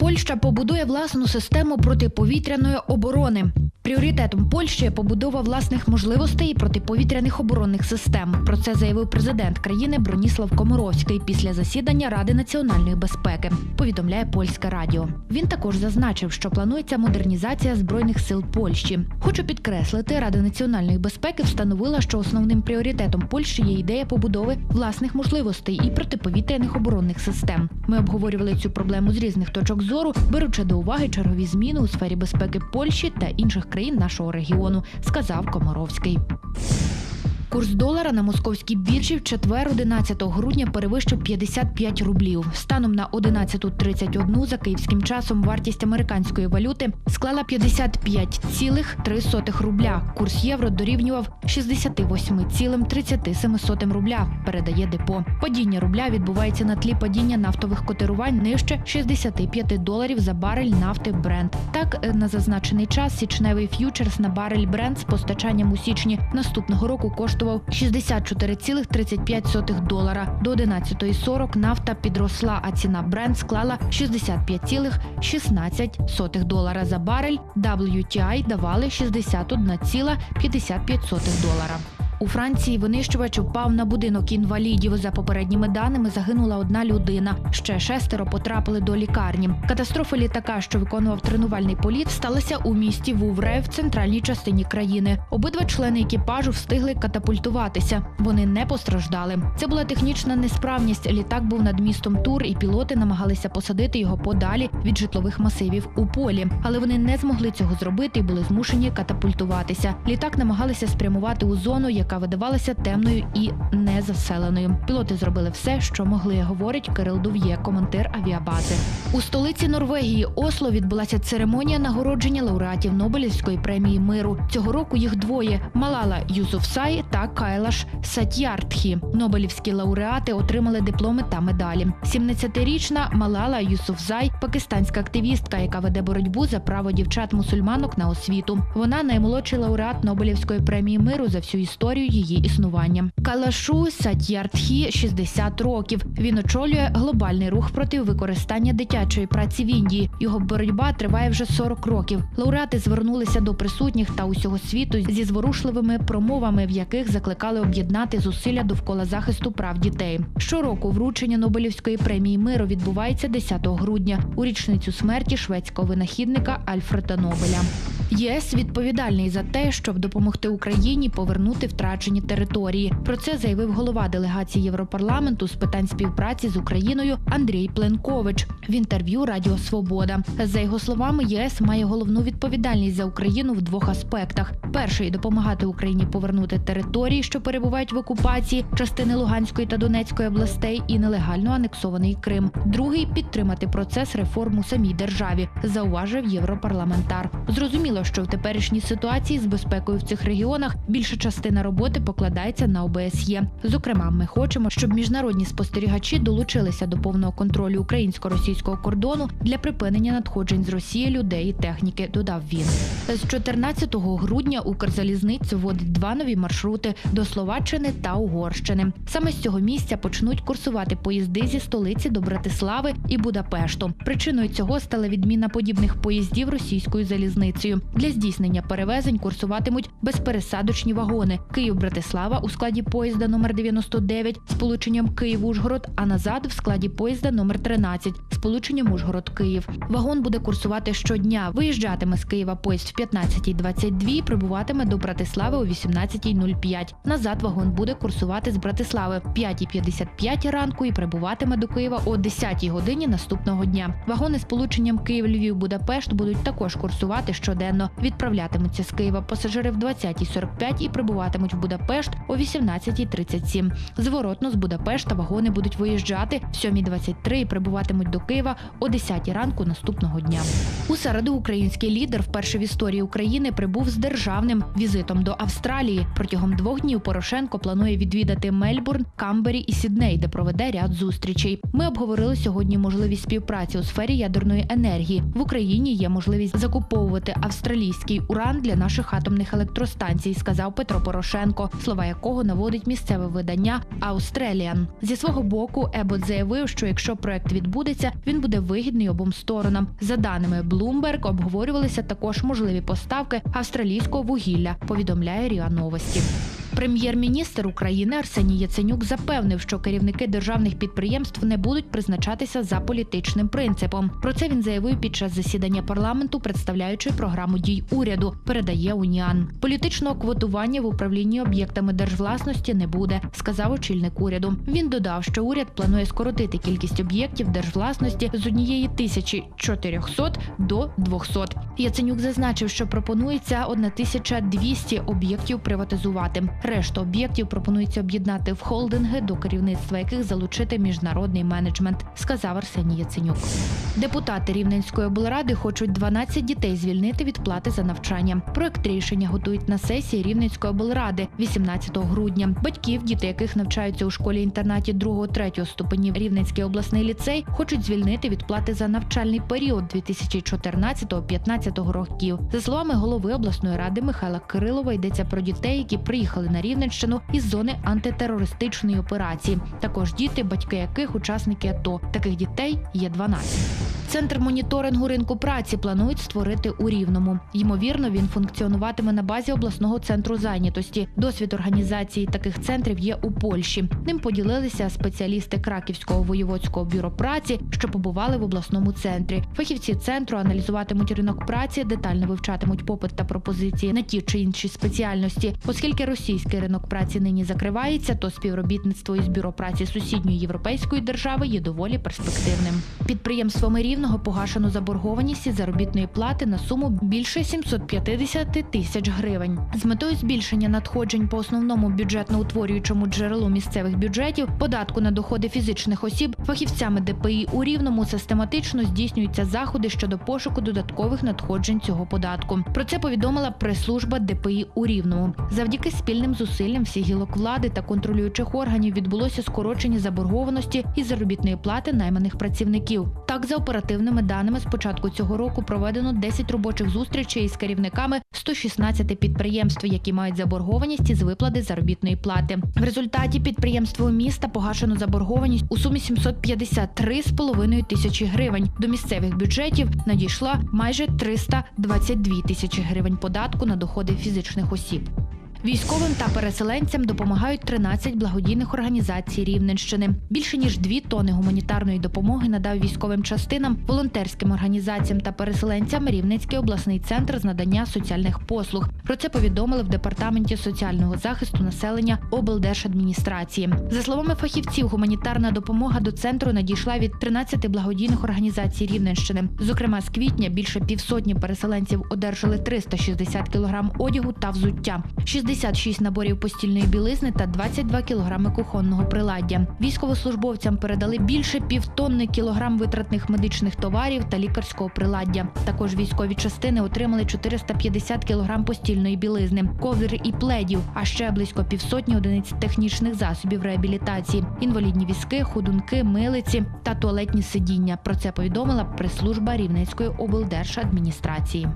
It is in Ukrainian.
Польща побудує власну систему протиповітряної оборони. Пріоритетом Польщі є побудова власних можливостей і протиповітряних оборонних систем. Про це заявив президент країни Броніслав Комаровський після засідання Ради національної безпеки. Повідомляє польське радіо. Він також зазначив, що планується модернізація збройних сил Польщі. Хочу підкреслити, Рада національної безпеки встановила, що основним пріоритетом Польщі є ідея побудови власних можливостей і протиповітряних оборонних систем. Ми обговорювали цю проблему з різних точок зору, беручи до уваги чергові зміни у сфері безпеки Польщі та інших країн нашого регіону, сказав Комаровський. Курс долара на московській біржі в четвер, 11 грудня, перевищив 55 рублів. Станом на 11.31 за київським часом вартість американської валюти склала 55,3 рубля. Курс євро дорівнював 68,37 рубля. Передає депо. Падіння рубля відбувається на тлі падіння нафтових котирувань нижче 65 доларів за барель нафти Brent. Так, е, на зазначений час січневий ф'ючерс на барель Brent з постачанням у січні наступного року коштував 64,35 долара. До 11.40 нафта підросла, а ціна Brent склала 65,16 долара за барель. WTI давали 61,55 долара. У Франції винищувач впав на будинок інвалідів. За попередніми даними загинула одна людина. Ще шестеро потрапили до лікарні. Катастрофа літака, що виконував тренувальний політ, сталася у місті Вувре в центральній частині країни. Обидва члени екіпажу встигли катапультуватися. Вони не постраждали. Це була технічна несправність. Літак був над містом Тур, і пілоти намагалися посадити його подалі від житлових масивів у полі. Але вони не змогли цього зробити і були змушені катапультуватися. Літак намагалися спрямувати у зону, яка видавалася темною і незаселеною. Пілоти зробили все, що могли, говорить Кирил Дув'є, командир авіабази. У столиці Норвегії Осло відбулася церемонія нагородження лауреатів Нобелівської премії миру. Цього року їх двоє: Малала Юсуфсай та Кайлаш Сатьяртхі. Нобелівські лауреати отримали дипломи та медалі. 17-річна Малала Юсуфзай, пакистанська активістка, яка веде боротьбу за право дівчат-мусульманок на освіту. Вона наймолодший лауреат Нобелівської премії миру за всю історію її існування. Калашу Сатьяртхі 60 років. Він очолює глобальний рух проти використання дитячої праці в Індії. Його боротьба триває вже 40 років. Лауреати звернулися до присутніх та усього світу зі зворушливими промовами, в яких закликали об'єднати зусилля довкола захисту прав дітей. Щороку вручення Нобелівської премії миру відбувається 10 грудня у річницю смерті шведського винахідника Альфреда Нобеля. ЄС відповідальний за те, щоб допомогти Україні повернути втрачені території. Про це заявив голова делегації Європарламенту з питань співпраці з Україною Андрій Пленкович в інтерв'ю Радіо Свобода. За його словами, ЄС має головну відповідальність за Україну в двох аспектах: перший допомагати Україні повернути території, що перебувають в окупації, частини Луганської та Донецької областей і нелегально анексований Крим. Другий підтримати процес реформ у самій державі, зауважив європарламентар. Зрозуміло, що в теперішній ситуації з безпекою в цих регіонах більша частина роботи покладається на ОБСЄ. Зокрема, ми хочемо, щоб міжнародні спостерігачі долучилися до повного контролю українсько-російського кордону для припинення надходжень з Росії людей і техніки. Додав він з 14 грудня Укрзалізницю вводить два нові маршрути до Словаччини та Угорщини. Саме з цього місця почнуть курсувати поїзди зі столиці до Братислави і Будапешту. Причиною цього стала відміна подібних поїздів російською залізницею. Для здійснення перевезень курсуватимуть безпересадочні вагони Київ-Братислава у складі поїзда номер 99 з полученням Київ-Ужгород, а назад в складі поїзда номер 13 з полученням Ужгород-Київ. Вагон буде курсувати щодня. Виїжджатиме з Києва поїзд в 15.22 і прибуватиме до Братислави о 18.05. Назад вагон буде курсувати з Братислави в 5.55 ранку і прибуватиме до Києва о 10 годині наступного дня. Вагони з полученням Київ-Львів-Будапешт будуть також курсувати щоденно. Відправлятимуться з Києва пасажири в 20.45 і прибуватимуть в Будапешт о 18.37. Зворотно з Будапешта вагони будуть виїжджати в 7.23 і прибуватимуть до Києва о 10 ранку наступного дня. У середу український лідер вперше в історії України прибув з державним візитом до Австралії. Протягом двох днів Порошенко планує відвідати Мельбурн, Камбері і Сідней, де проведе ряд зустрічей. Ми обговорили сьогодні можливість співпраці у сфері ядерної енергії. В Україні є можливість закуповувати австралійські австралійський уран для наших атомних електростанцій, сказав Петро Порошенко, слова якого наводить місцеве видання Australian. Зі свого боку, Ебот заявив, що якщо проект відбудеться, він буде вигідний обом сторонам. За даними Bloomberg, обговорювалися також можливі поставки австралійського вугілля. Повідомляє Ріа Новості. Прем'єр-міністр України Арсеній Яценюк запевнив, що керівники державних підприємств не будуть призначатися за політичним принципом. Про це він заявив під час засідання парламенту, представляючи програму дій уряду. Передає Уніан. Політичного квотування в управлінні об'єктами держвласності не буде, сказав очільник уряду. Він додав, що уряд планує скоротити кількість об'єктів держвласності з однієї тисячі 400 до 200. Яценюк зазначив, що пропонується 1200 об'єктів приватизувати. Решту об'єктів пропонується об'єднати в холдинги, до керівництва яких залучити міжнародний менеджмент, сказав Арсеній Яценюк. Депутати Рівненської облради хочуть 12 дітей звільнити від плати за навчання. Проект рішення готують на сесії Рівненської облради 18 грудня. Батьків, діти яких навчаються у школі інтернаті 2-3 ступенів Рівненський обласний ліцей, хочуть звільнити від плати за навчальний період 2014-2015 років. За словами голови обласної ради Михайла Кирилова, йдеться про дітей, які приїхали на Рівненщину із зони антитерористичної операції. Також діти, батьки яких учасники АТО. Таких дітей є 12. Центр моніторингу ринку праці планують створити у Рівному. Ймовірно, він функціонуватиме на базі обласного центру зайнятості. Досвід організації таких центрів є у Польщі. Ним поділилися спеціалісти Краківського воєводського бюро праці, що побували в обласному центрі. Фахівці центру аналізуватимуть ринок праці, детально вивчатимуть попит та пропозиції на ті чи інші спеціальності. Оскільки російський ринок праці нині закривається, то співробітництво із бюро праці сусідньої європейської держави є доволі перспективним. Підприємствами рівного погашено заборгованість із заробітної плати на суму більше 750 тисяч гривень. З метою збільшення надходжень по основному бюджетно-утворюючому джерелу місцевих бюджетів податку на доходи фізичних осіб фахівцями ДПІ у рівному систематично здійснюються заходи щодо пошуку додаткових надходжень цього податку. Про це повідомила прес-служба ДПІ у рівному. Завдяки спільним зусиллям всіх гілок влади та контролюючих органів відбулося скорочення заборгованості із заробітної плати найманих працівників. Так, за оперативними даними, з початку цього року проведено 10 робочих зустрічей із керівниками 116 підприємств, які мають заборгованість із виплати заробітної плати. В результаті підприємству міста погашено заборгованість у сумі 753,5 тисячі гривень. До місцевих бюджетів надійшла майже 322 тисячі гривень податку на доходи фізичних осіб. Військовим та переселенцям допомагають 13 благодійних організацій Рівненщини. Більше ніж 2 тони гуманітарної допомоги надав військовим частинам, волонтерським організаціям та переселенцям Рівненський обласний центр з надання соціальних послуг. Про це повідомили в департаменті соціального захисту населення облдержадміністрації. За словами фахівців, гуманітарна допомога до центру надійшла від 13 благодійних організацій Рівненщини. Зокрема, з квітня більше півсотні переселенців одержали 360 кг одягу та взуття. 66 наборів постільної білизни та 22 кілограми кухонного приладдя. Військовослужбовцям передали більше півтонни кілограм витратних медичних товарів та лікарського приладдя. Також військові частини отримали 450 кілограм постільної білизни, ковдр і пледів, а ще близько півсотні одиниць технічних засобів реабілітації, інвалідні візки, ходунки, милиці та туалетні сидіння. Про це повідомила прес-служба Рівненської облдержадміністрації.